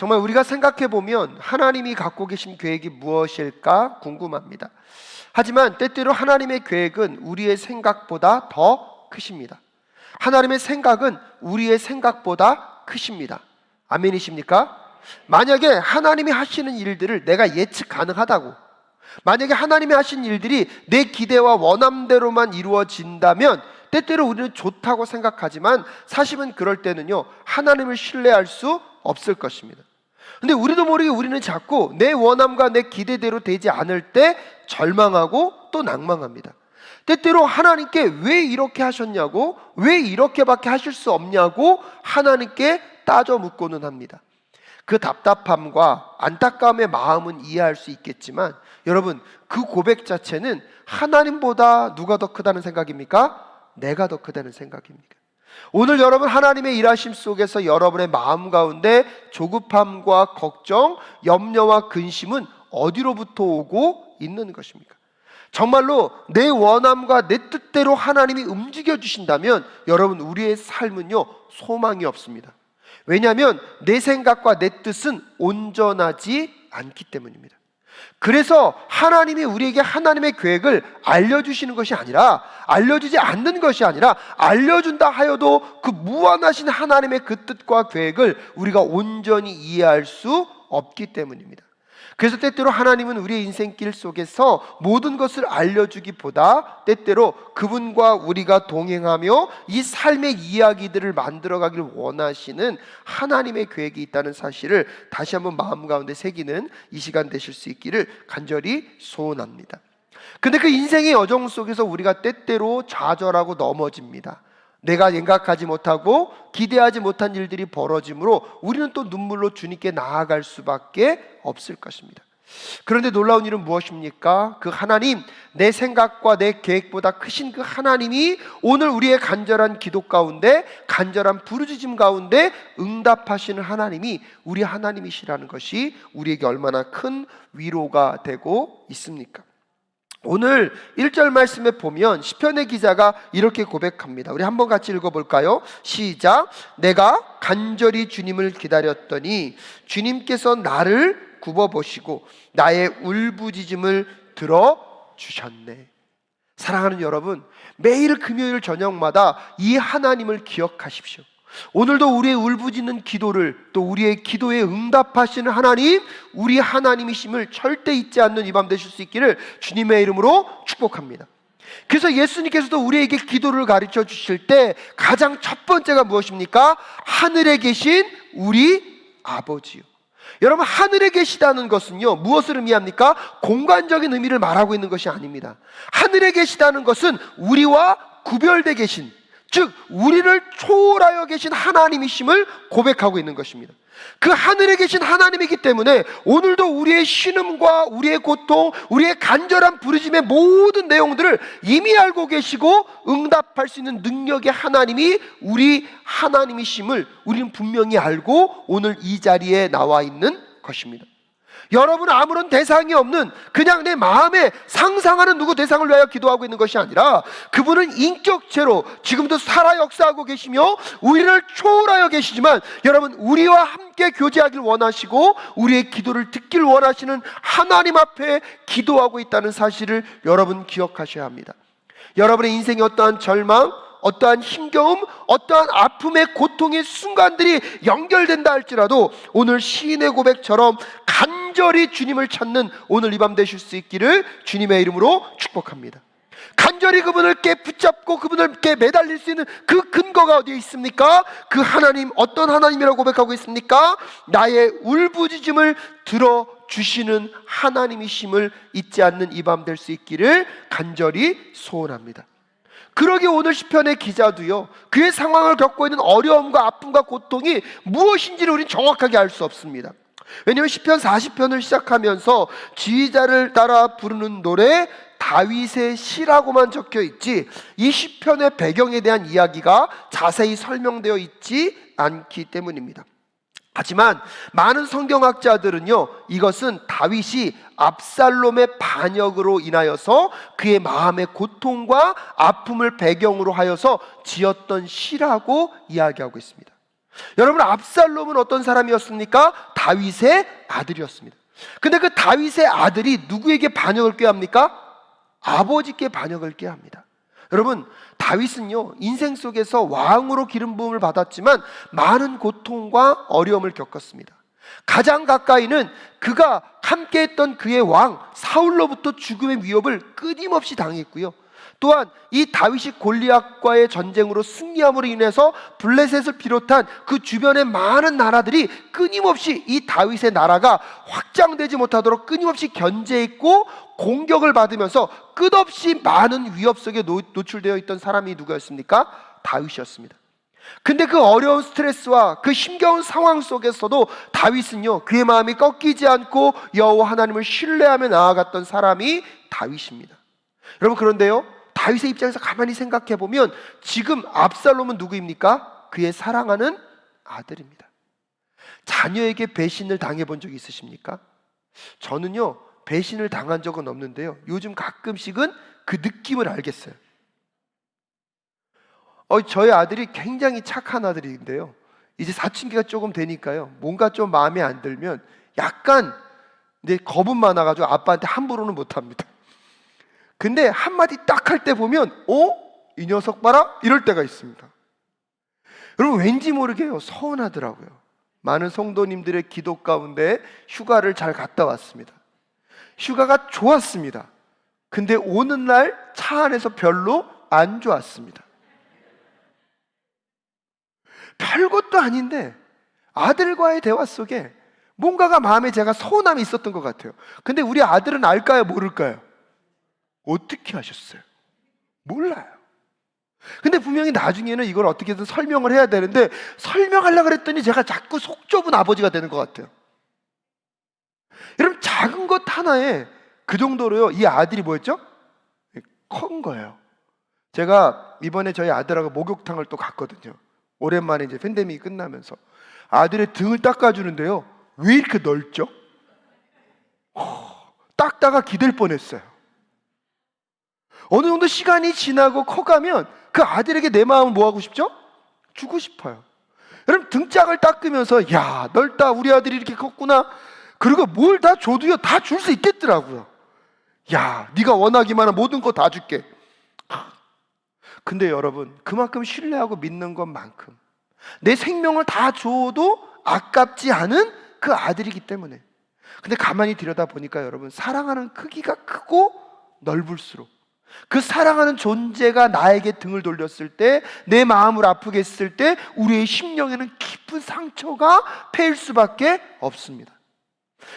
정말 우리가 생각해 보면 하나님이 갖고 계신 계획이 무엇일까 궁금합니다. 하지만 때때로 하나님의 계획은 우리의 생각보다 더 크십니다. 하나님의 생각은 우리의 생각보다 크십니다. 아멘이십니까? 만약에 하나님이 하시는 일들을 내가 예측 가능하다고 만약에 하나님이 하신 일들이 내 기대와 원함대로만 이루어진다면 때때로 우리는 좋다고 생각하지만 사실은 그럴 때는요 하나님을 신뢰할 수 없을 것입니다. 근데 우리도 모르게 우리는 자꾸 내 원함과 내 기대대로 되지 않을 때 절망하고 또 낭망합니다. 때때로 하나님께 왜 이렇게 하셨냐고, 왜 이렇게밖에 하실 수 없냐고 하나님께 따져 묻고는 합니다. 그 답답함과 안타까움의 마음은 이해할 수 있겠지만 여러분 그 고백 자체는 하나님보다 누가 더 크다는 생각입니까? 내가 더 크다는 생각입니까? 오늘 여러분 하나님의 일하심 속에서 여러분의 마음 가운데 조급함과 걱정, 염려와 근심은 어디로부터 오고 있는 것입니까? 정말로 내 원함과 내 뜻대로 하나님이 움직여 주신다면 여러분 우리의 삶은요 소망이 없습니다. 왜냐하면 내 생각과 내 뜻은 온전하지 않기 때문입니다. 그래서 하나님이 우리에게 하나님의 계획을 알려주시는 것이 아니라 알려주지 않는 것이 아니라 알려준다 하여도 그 무한하신 하나님의 그 뜻과 계획을 우리가 온전히 이해할 수 없기 때문입니다. 그래서 때때로 하나님은 우리의 인생길 속에서 모든 것을 알려주기보다 때때로 그분과 우리가 동행하며 이 삶의 이야기들을 만들어가길 원하시는 하나님의 계획이 있다는 사실을 다시 한번 마음 가운데 새기는 이 시간 되실 수 있기를 간절히 소원합니다. 근데 그 인생의 여정 속에서 우리가 때때로 좌절하고 넘어집니다. 내가 생각하지 못하고 기대하지 못한 일들이 벌어지므로 우리는 또 눈물로 주님께 나아갈 수밖에 없을 것입니다. 그런데 놀라운 일은 무엇입니까? 그 하나님, 내 생각과 내 계획보다 크신 그 하나님이 오늘 우리의 간절한 기도 가운데, 간절한 부르짖음 가운데 응답하시는 하나님이 우리 하나님이시라는 것이 우리에게 얼마나 큰 위로가 되고 있습니까? 오늘 1절 말씀에 보면 시편의 기자가 이렇게 고백합니다. 우리 한번 같이 읽어 볼까요? 시작. 내가 간절히 주님을 기다렸더니 주님께서 나를 굽어 보시고 나의 울부짖음을 들어 주셨네. 사랑하는 여러분, 매일 금요일 저녁마다 이 하나님을 기억하십시오. 오늘도 우리의 울부짖는 기도를 또 우리의 기도에 응답하시는 하나님, 우리 하나님이심을 절대 잊지 않는 이 밤 되실 수 있기를 주님의 이름으로 축복합니다. 그래서 예수님께서도 우리에게 기도를 가르쳐 주실 때 가장 첫 번째가 무엇입니까? 하늘에 계신 우리 아버지요. 여러분 하늘에 계시다는 것은요 무엇을 의미합니까? 공간적인 의미를 말하고 있는 것이 아닙니다. 하늘에 계시다는 것은 우리와 구별돼 계신 즉 우리를 초월하여 계신 하나님이심을 고백하고 있는 것입니다. 그 하늘에 계신 하나님이기 때문에 오늘도 우리의 신음과 우리의 고통, 우리의 간절한 부르짐의 모든 내용들을 이미 알고 계시고 응답할 수 있는 능력의 하나님이 우리 하나님이심을 우리는 분명히 알고 오늘 이 자리에 나와 있는 것입니다. 여러분 아무런 대상이 없는 그냥 내 마음에 상상하는 누구 대상을 위하여 기도하고 있는 것이 아니라 그분은 인격체로 지금도 살아 역사하고 계시며 우리를 초월하여 계시지만 여러분 우리와 함께 교제하길 원하시고 우리의 기도를 듣길 원하시는 하나님 앞에 기도하고 있다는 사실을 여러분 기억하셔야 합니다. 여러분의 인생의 어떠한 절망, 어떠한 힘겨움, 어떠한 아픔의 고통의 순간들이 연결된다 할지라도 오늘 시인의 고백처럼 간 절히 주님을 찾는 오늘 이 밤 되실 수 있기를 주님의 이름으로 축복합니다. 간절히 그분을 깨 붙잡고 그분을 깨 매달릴 수 있는 그 근거가 어디에 있습니까? 그 하나님 어떤 하나님이라고 고백하고 있습니까? 나의 울부짖음을 들어 주시는 하나님이심을 잊지 않는 이 밤 될 수 있기를 간절히 소원합니다. 그러기 오늘 시편의 기자도요. 그의 상황을 겪고 있는 어려움과 아픔과 고통이 무엇인지를 우리는 정확하게 알 수 없습니다. 왜냐하면 시편 40편을 시작하면서 지휘자를 따라 부르는 노래 다윗의 시라고만 적혀 있지 이 시편의 배경에 대한 이야기가 자세히 설명되어 있지 않기 때문입니다. 하지만 많은 성경학자들은요, 이것은 다윗이 압살롬의 반역으로 인하여서 그의 마음의 고통과 아픔을 배경으로 하여서 지었던 시라고 이야기하고 있습니다. 여러분, 압살롬은 어떤 사람이었습니까? 다윗의 아들이었습니다. 근데 그 다윗의 아들이 누구에게 반역을 꾀합니까? 아버지께 반역을 꾀합니다. 여러분, 다윗은요, 인생 속에서 왕으로 기름 부음을 받았지만 많은 고통과 어려움을 겪었습니다. 가장 가까이는 그가 함께 했던 그의 왕 사울로부터 죽음의 위협을 끊임없이 당했고요. 또한 이 다윗이 골리앗과의 전쟁으로 승리함으로 인해서 블레셋을 비롯한 그 주변의 많은 나라들이 끊임없이 이 다윗의 나라가 확장되지 못하도록 끊임없이 견제했고 공격을 받으면서 끝없이 많은 위협 속에 노, 노출되어 있던 사람이 누구였습니까? 다윗이었습니다. 근데 그 어려운 스트레스와 그 힘겨운 상황 속에서도 다윗은요 그의 마음이 꺾이지 않고 여호와 하나님을 신뢰하며 나아갔던 사람이 다윗입니다. 여러분 그런데요 다윗의 입장에서 가만히 생각해 보면 지금 압살롬은 누구입니까? 그의 사랑하는 아들입니다. 자녀에게 배신을 당해 본 적이 있으십니까? 저는요 배신을 당한 적은 없는데요. 요즘 가끔씩은 그 느낌을 알겠어요. 어, 저희 아들이 굉장히 착한 아들인데요. 이제 사춘기가 조금 되니까요. 뭔가 좀 마음에 안 들면 약간 내 겁은 많아가지고 아빠한테 함부로는 못합니다. 근데 한마디 딱 할 때 보면, 어? 이 녀석 봐라? 이럴 때가 있습니다. 여러분, 왠지 모르게요. 서운하더라고요. 많은 성도님들의 기도 가운데 휴가를 잘 갔다 왔습니다. 휴가가 좋았습니다. 근데 오는 날 차 안에서 별로 안 좋았습니다. 별것도 아닌데 아들과의 대화 속에 뭔가가 마음에 제가 서운함이 있었던 것 같아요. 근데 우리 아들은 알까요? 모를까요? 어떻게 하셨어요? 몰라요. 근데 분명히 나중에는 이걸 어떻게든 설명을 해야 되는데 설명하려고 그랬더니 제가 자꾸 속 좁은 아버지가 되는 것 같아요. 여러분 작은 것 하나에 그 정도로요. 이 아들이 뭐였죠? 큰 거예요. 제가 이번에 저희 아들하고 목욕탕을 또 갔거든요. 오랜만에 이제 팬데믹이 끝나면서 아들의 등을 닦아주는데요. 왜 이렇게 넓죠? 허, 닦다가 기댈 뻔했어요. 어느 정도 시간이 지나고 커가면 그 아들에게 내 마음을 뭐 하고 싶죠? 주고 싶어요. 여러분 등짝을 닦으면서 야 넓다 우리 아들이 이렇게 컸구나. 그리고 뭘 다 줘도요 다 줄 수 있겠더라고요. 야 네가 원하기만 한 모든 거 다 줄게. 근데 여러분 그만큼 신뢰하고 믿는 것만큼 내 생명을 다 줘도 아깝지 않은 그 아들이기 때문에 근데 가만히 들여다 보니까 여러분 사랑하는 크기가 크고 넓을수록 그 사랑하는 존재가 나에게 등을 돌렸을 때 내 마음을 아프게 했을 때 우리의 심령에는 깊은 상처가 패일 수밖에 없습니다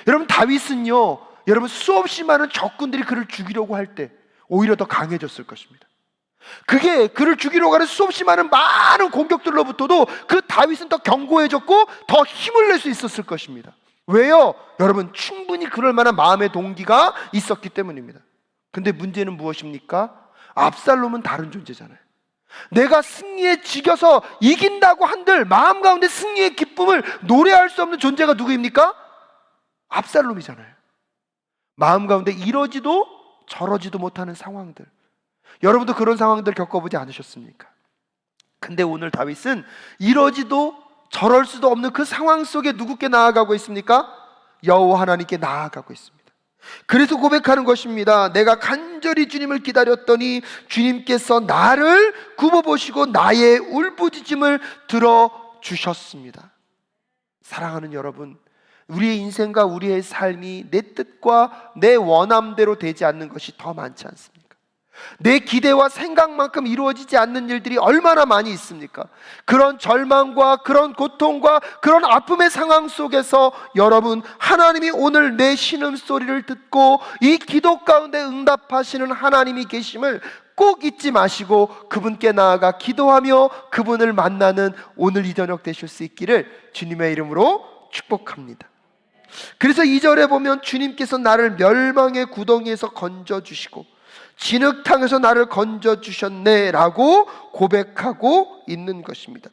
여러분 다윗은요 여러분 수없이 많은 적군들이 그를 죽이려고 할 때 오히려 더 강해졌을 것입니다 그게 그를 죽이려고 하는 수없이 많은 많은 공격들로부터도 그 다윗은 더 견고해졌고 더 힘을 낼 수 있었을 것입니다. 왜요? 여러분 충분히 그럴 만한 마음의 동기가 있었기 때문입니다. 근데 문제는 무엇입니까? 압살롬은 다른 존재잖아요. 내가 승리에 지겨서 이긴다고 한들 마음 가운데 승리의 기쁨을 노래할 수 없는 존재가 누구입니까? 압살롬이잖아요. 마음 가운데 이러지도 저러지도 못하는 상황들. 여러분도 그런 상황들 겪어보지 않으셨습니까? 근데 오늘 다윗은 이러지도 저럴 수도 없는 그 상황 속에 누구께 나아가고 있습니까? 여호와 하나님께 나아가고 있습니다. 그래서 고백하는 것입니다. 내가 간절히 주님을 기다렸더니 주님께서 나를 굽어보시고 나의 울부짖음을 들어 주셨습니다. 사랑하는 여러분, 우리의 인생과 우리의 삶이 내 뜻과 내 원함대로 되지 않는 것이 더 많지 않습니까? 내 기대와 생각만큼 이루어지지 않는 일들이 얼마나 많이 있습니까? 그런 절망과 그런 고통과 그런 아픔의 상황 속에서 여러분, 하나님이 오늘 내 신음 소리를 듣고 이 기도 가운데 응답하시는 하나님이 계심을 꼭 잊지 마시고 그분께 나아가 기도하며 그분을 만나는 오늘 이 저녁 되실 수 있기를 주님의 이름으로 축복합니다. 그래서 이절에 보면 주님께서 나를 멸망의 구덩이에서 건져 주시고 진흙탕에서 나를 건져 주셨네라고 고백하고 있는 것입니다.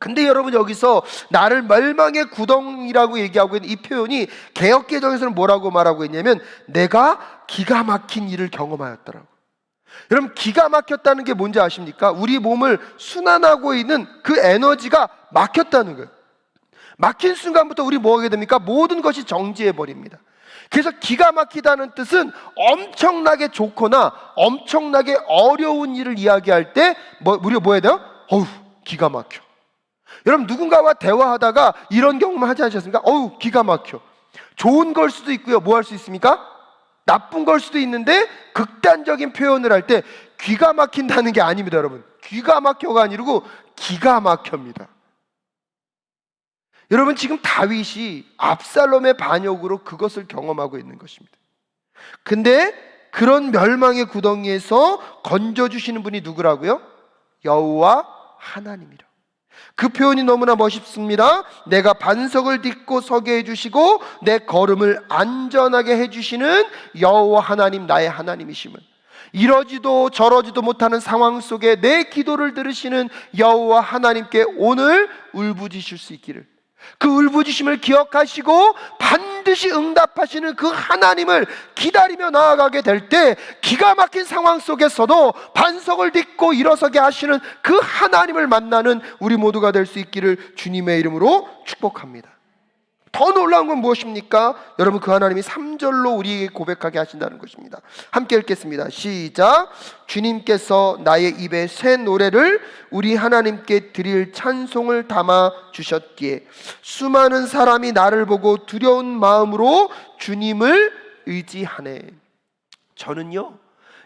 근데 여러분 여기서 나를 멸망의 구덩이라고 얘기하고 있는 이 표현이 개혁개정에서는 뭐라고 말하고 있냐면 내가 기가 막힌 일을 경험하였더라고. 여러분 기가 막혔다는 게 뭔지 아십니까? 우리 몸을 순환하고 있는 그 에너지가 막혔다는 거예요. 막힌 순간부터 우리 뭐 하게 됩니까? 모든 것이 정지해 버립니다. 그래서 기가 막히다는 뜻은 엄청나게 좋거나 엄청나게 어려운 일을 이야기할 때 뭐, 우리가 뭐 해야 돼요? 어우, 기가 막혀. 여러분 누군가와 대화하다가 이런 경험을 하지 않으셨습니까? 어우, 기가 막혀. 좋은 걸 수도 있고요. 뭐 할 수 있습니까? 나쁜 걸 수도 있는데 극단적인 표현을 할 때 귀가 막힌다는 게 아닙니다, 여러분. 귀가 막혀가 아니고 기가 막힙니다. 여러분 지금 다윗이 압살롬의 반역으로 그것을 경험하고 있는 것입니다. 근데 그런 멸망의 구덩이에서 건져 주시는 분이 누구라고요? 여호와 하나님이라. 그 표현이 너무나 멋있습니다. 내가 반석을 딛고 서게 해 주시고 내 걸음을 안전하게 해 주시는 여호와 하나님 나의 하나님이심을 이러지도 저러지도 못하는 상황 속에 내 기도를 들으시는 여호와 하나님께 오늘 울부짖을 수 있기를 그 울부짖음을 기억하시고 반드시 응답하시는 그 하나님을 기다리며 나아가게 될 때 기가 막힌 상황 속에서도 반석을 딛고 일어서게 하시는 그 하나님을 만나는 우리 모두가 될 수 있기를 주님의 이름으로 축복합니다. 더 놀라운 건 무엇입니까? 여러분 그 하나님이 3절로 우리에게 고백하게 하신다는 것입니다. 함께 읽겠습니다. 시작. 주님께서 나의 입에 새 노래를 우리 하나님께 드릴 찬송을 담아 주셨기에 수많은 사람이 나를 보고 두려운 마음으로 주님을 의지하네. 저는요.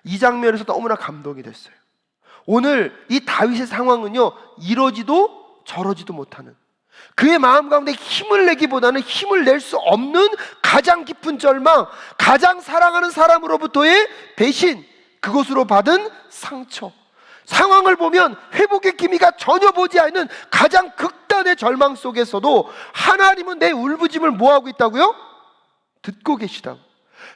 이 장면에서 너무나 감동이 됐어요. 오늘 이 다윗의 상황은요. 이러지도 저러지도 못하는 그의 마음 가운데 힘을 내기보다는 힘을 낼 수 없는 가장 깊은 절망, 가장 사랑하는 사람으로부터의 배신, 그것으로 받은 상처. 상황을 보면 회복의 기미가 전혀 보지 않는 가장 극단의 절망 속에서도 하나님은 내 울부짐을 뭐하고 있다고요? 듣고 계시다고.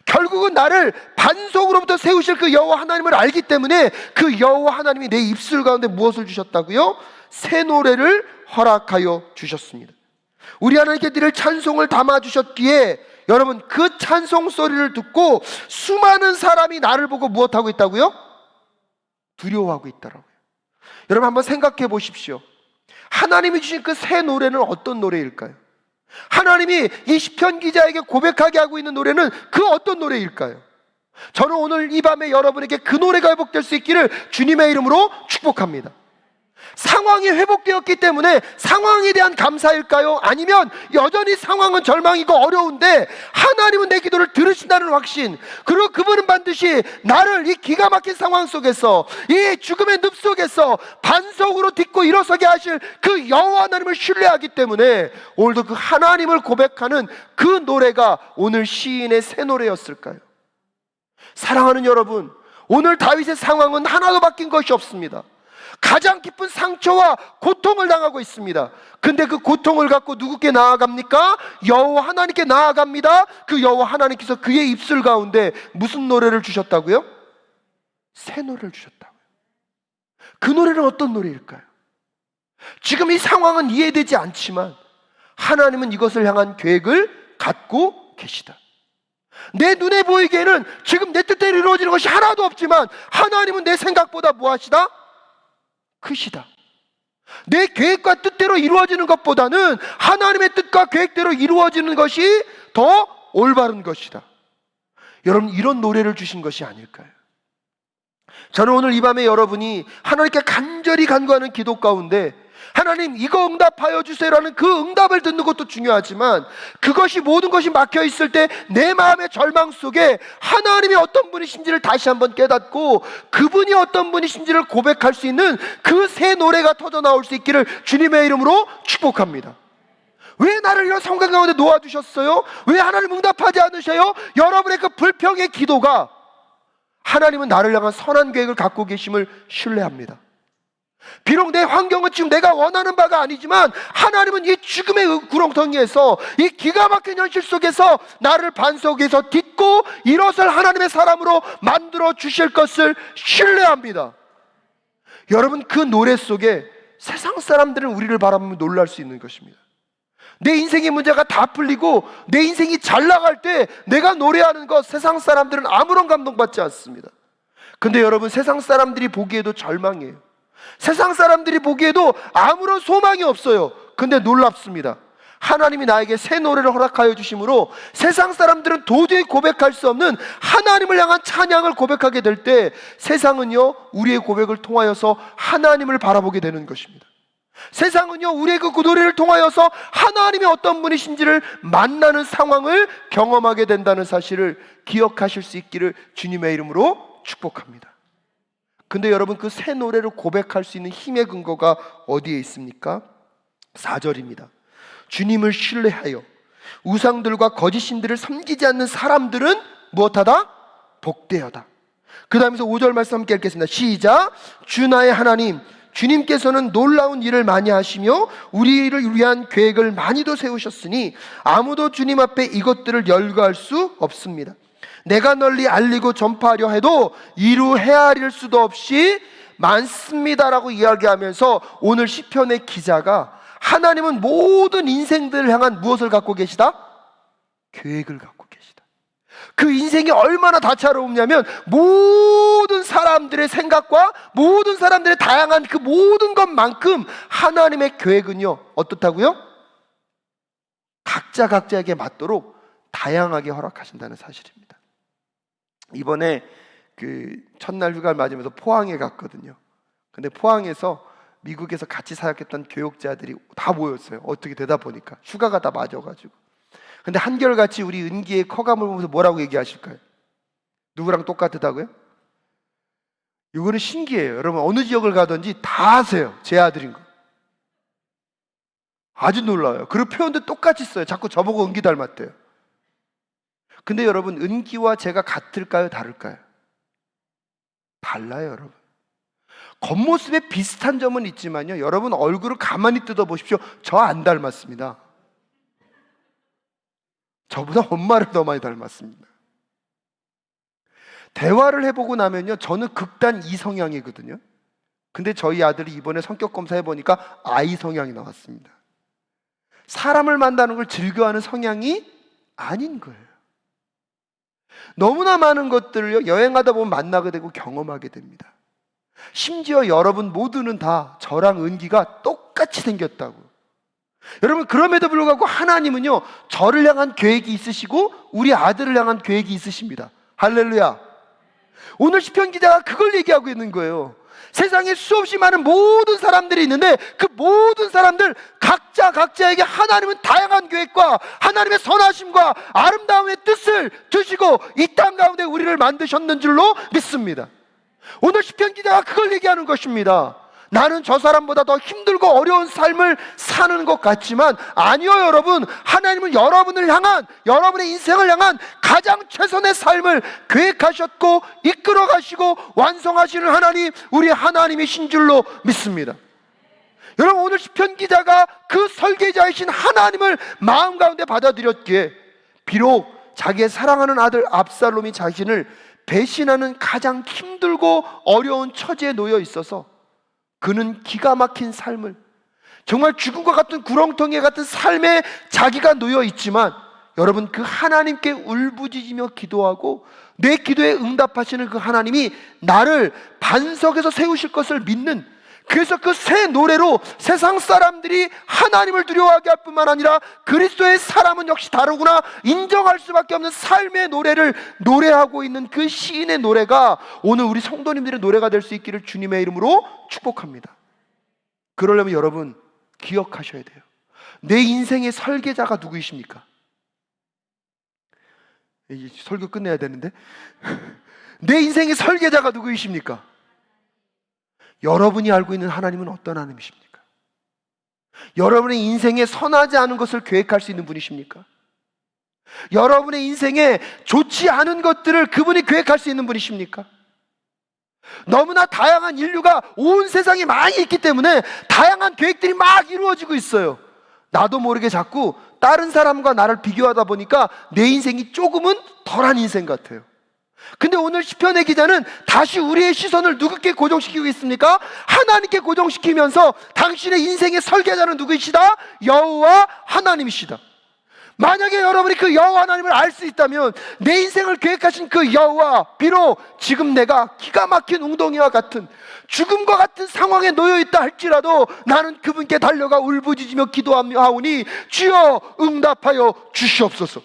결국은 나를 반석으로부터 세우실 그 여호와 하나님을 알기 때문에 그 여호와 하나님이 내 입술 가운데 무엇을 주셨다고요? 새 노래를 허락하여 주셨습니다. 우리 하나님께 드릴 찬송을 담아 주셨기에 여러분 그 찬송 소리를 듣고 수많은 사람이 나를 보고 무엇하고 있다고요? 두려워하고 있더라고요. 여러분 한번 생각해 보십시오. 하나님이 주신 그 새 노래는 어떤 노래일까요? 하나님이 이 시편 기자에게 고백하게 하고 있는 노래는 그 어떤 노래일까요? 저는 오늘 이 밤에 여러분에게 그 노래가 회복될 수 있기를 주님의 이름으로 축복합니다. 상황이 회복되었기 때문에 상황에 대한 감사일까요? 아니면 여전히 상황은 절망이고 어려운데 하나님은 내 기도를 들으신다는 확신 그리고 그분은 반드시 나를 이 기가 막힌 상황 속에서 이 죽음의 늪 속에서 반석으로 딛고 일어서게 하실 그 여호와 하나님을 신뢰하기 때문에 오늘도 그 하나님을 고백하는 그 노래가 오늘 시인의 새 노래였을까요? 사랑하는 여러분 오늘 다윗의 상황은 하나도 바뀐 것이 없습니다 가장 깊은 상처와 고통을 당하고 있습니다. 근데 그 고통을 갖고 누구께 나아갑니까? 여호와 하나님께 나아갑니다. 그 여호와 하나님께서 그의 입술 가운데 무슨 노래를 주셨다고요? 새 노래를 주셨다고요. 그 노래는 어떤 노래일까요? 지금 이 상황은 이해되지 않지만 하나님은 이것을 향한 계획을 갖고 계시다. 내 눈에 보이기에는 지금 내 뜻대로 이루어지는 것이 하나도 없지만 하나님은 내 생각보다 무엇이다? 크시다. 내 계획과 뜻대로 이루어지는 것보다는 하나님의 뜻과 계획대로 이루어지는 것이 더 올바른 것이다. 여러분, 이런 노래를 주신 것이 아닐까요? 저는 오늘 이 밤에 여러분이 하나님께 간절히 간구하는 기도 가운데 하나님 이거 응답하여 주세요라는 그 응답을 듣는 것도 중요하지만 그것이 모든 것이 막혀 있을 때 내 마음의 절망 속에 하나님이 어떤 분이신지를 다시 한번 깨닫고 그분이 어떤 분이신지를 고백할 수 있는 그 새 노래가 터져 나올 수 있기를 주님의 이름으로 축복합니다. 왜 나를 이런 상황 가운데 놓아주셨어요? 왜 하나님 응답하지 않으셔요? 여러분의 그 불평의 기도가 하나님은 나를 향한 선한 계획을 갖고 계심을 신뢰합니다. 비록 내 환경은 지금 내가 원하는 바가 아니지만 하나님은 이 죽음의 구렁텅이에서 이 기가 막힌 현실 속에서 나를 반석에서 딛고 일어설 하나님의 사람으로 만들어 주실 것을 신뢰합니다. 여러분 그 노래 속에 세상 사람들은 우리를 바라보면 놀랄 수 있는 것입니다. 내 인생의 문제가 다 풀리고 내 인생이 잘 나갈 때 내가 노래하는 것 세상 사람들은 아무런 감동받지 않습니다. 근데 여러분 세상 사람들이 보기에도 절망이에요. 세상 사람들이 보기에도 아무런 소망이 없어요. 근데 놀랍습니다. 하나님이 나에게 새 노래를 허락하여 주심으로 세상 사람들은 도저히 고백할 수 없는 하나님을 향한 찬양을 고백하게 될 때 세상은요 우리의 고백을 통하여서 하나님을 바라보게 되는 것입니다. 세상은요 우리의 그 노래를 통하여서 하나님이 어떤 분이신지를 만나는 상황을 경험하게 된다는 사실을 기억하실 수 있기를 주님의 이름으로 축복합니다. 근데 여러분 그 새 노래를 고백할 수 있는 힘의 근거가 어디에 있습니까? 4절입니다. 주님을 신뢰하여 우상들과 거짓 신들을 섬기지 않는 사람들은 무엇하다? 복되어다. 그 다음에서 5절 말씀 함께 읽겠습니다. 시작. 주 나의 하나님, 주님께서는 놀라운 일을 많이 하시며 우리를 위한 계획을 많이도 세우셨으니 아무도 주님 앞에 이것들을 열거할 수 없습니다. 내가 널리 알리고 전파하려 해도 이루 헤아릴 수도 없이 많습니다라고 이야기하면서 오늘 시편의 기자가 하나님은 모든 인생들을 향한 무엇을 갖고 계시다? 계획을 갖고 계시다. 그 인생이 얼마나 다채롭냐면 모든 사람들의 생각과 모든 사람들의 다양한 그 모든 것만큼 하나님의 계획은요 어떻다고요? 각자 각자에게 맞도록 다양하게 허락하신다는 사실입니다. 이번에 그 첫날 휴가를 맞으면서 포항에 갔거든요. 근데 포항에서 미국에서 같이 사역했던 교육자들이 다 모였어요. 어떻게 되다 보니까 휴가가 다 맞아가지고. 근데 한결같이 우리 은기의 커감을 보면서 뭐라고 얘기하실까요? 누구랑 똑같다고요? 이거는 신기해요. 여러분 어느 지역을 가든지 다 아세요. 제 아들인 거. 아주 놀라워요. 그리고 표현도 똑같이 써요. 자꾸 저보고 은기 닮았대요. 근데 여러분 은기와 제가 같을까요? 다를까요? 달라요, 여러분. 겉모습에 비슷한 점은 있지만요. 여러분 얼굴을 가만히 뜯어 보십시오. 저 안 닮았습니다. 저보다 엄마를 더 많이 닮았습니다. 대화를 해보고 나면요. 저는 극단 이 성향이거든요. 근데 저희 아들이 이번에 성격 검사 해 보니까 아이 성향이 나왔습니다. 사람을 만나는 걸 즐겨하는 성향이 아닌 거예요. 너무나 많은 것들을 여행하다 보면 만나게 되고 경험하게 됩니다. 심지어 여러분 모두는 다 저랑 은기가 똑같이 생겼다고. 여러분 그럼에도 불구하고 하나님은요 저를 향한 계획이 있으시고 우리 아들을 향한 계획이 있으십니다. 할렐루야. 오늘 시편 기자가 그걸 얘기하고 있는 거예요. 세상에 수없이 많은 모든 사람들이 있는데 그 모든 사람들 각자 각자에게 하나님은 다양한 계획과 하나님의 선하심과 아름다움의 뜻을 주시고 이 땅 가운데 우리를 만드셨는 줄로 믿습니다. 오늘 시편 기자가 그걸 얘기하는 것입니다. 나는 저 사람보다 더 힘들고 어려운 삶을 사는 것 같지만 아니요 여러분 하나님은 여러분을 향한 여러분의 인생을 향한 가장 최선의 삶을 계획하셨고 이끌어 가시고 완성하시는 하나님 우리 하나님이신 줄로 믿습니다. 여러분 오늘 시편 기자가 그 설계자이신 하나님을 마음 가운데 받아들였기에 비록 자기의 사랑하는 아들 압살롬이 자신을 배신하는 가장 힘들고 어려운 처지에 놓여 있어서 그는 기가 막힌 삶을 정말 죽음과 같은 구렁텅이 같은 삶에 자기가 놓여 있지만 여러분 그 하나님께 울부짖으며 기도하고 내 기도에 응답하시는 그 하나님이 나를 반석에서 세우실 것을 믿는 그래서 그 새 노래로 세상 사람들이 하나님을 두려워하게 할 뿐만 아니라 그리스도의 사람은 역시 다르구나 인정할 수밖에 없는 삶의 노래를 노래하고 있는 그 시인의 노래가 오늘 우리 성도님들의 노래가 될 수 있기를 주님의 이름으로 축복합니다. 그러려면 여러분 기억하셔야 돼요. 내 인생의 설계자가 누구이십니까? 이 설교 끝내야 되는데 내 인생의 설계자가 누구이십니까? 여러분이 알고 있는 하나님은 어떤 하나님이십니까? 여러분의 인생에 선하지 않은 것을 계획할 수 있는 분이십니까? 여러분의 인생에 좋지 않은 것들을 그분이 계획할 수 있는 분이십니까? 너무나 다양한 인류가 온 세상에 많이 있기 때문에 다양한 계획들이 막 이루어지고 있어요. 나도 모르게 자꾸 다른 사람과 나를 비교하다 보니까 내 인생이 조금은 덜한 인생 같아요. 근데 오늘 시편의 기자는 다시 우리의 시선을 누구께 고정시키고 있습니까? 하나님께 고정시키면서 당신의 인생의 설계자는 누구이시다? 여호와 하나님이시다. 만약에 여러분이 그 여호와 하나님을 알 수 있다면 내 인생을 계획하신 그 여호와 비록 지금 내가 기가 막힌 웅덩이와 같은 죽음과 같은 상황에 놓여 있다 할지라도 나는 그분께 달려가 울부짖으며 기도하오니 주여 응답하여 주시옵소서.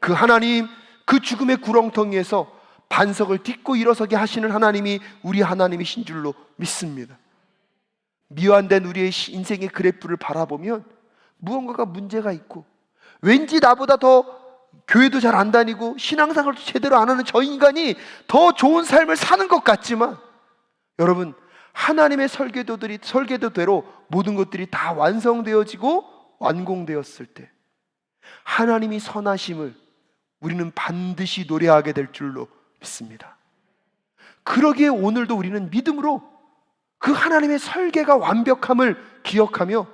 그 하나님 그 죽음의 구렁텅이에서 반석을 딛고 일어서게 하시는 하나님이 우리 하나님이신 줄로 믿습니다. 미완된 우리의 시- 인생의 그래프를 바라보면 무언가가 문제가 있고 왠지 나보다 더 교회도 잘 안 다니고 신앙생활도 제대로 안 하는 저 인간이 더 좋은 삶을 사는 것 같지만 여러분 하나님의 설계도들이 설계도대로 모든 것들이 다 완성되어지고 완공되었을 때 하나님이 선하심을 우리는 반드시 노래하게 될 줄로 믿습니다. 그러기에 오늘도 우리는 믿음으로 그 하나님의 설계가 완벽함을 기억하며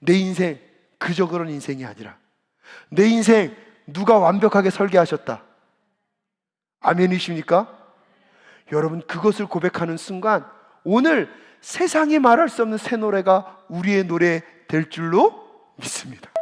내 인생 그저 그런 인생이 아니라 내 인생 누가 완벽하게 설계하셨다. 아멘이십니까? 여러분 그것을 고백하는 순간 오늘 세상이 말할 수 없는 새 노래가 우리의 노래 될 줄로 믿습니다.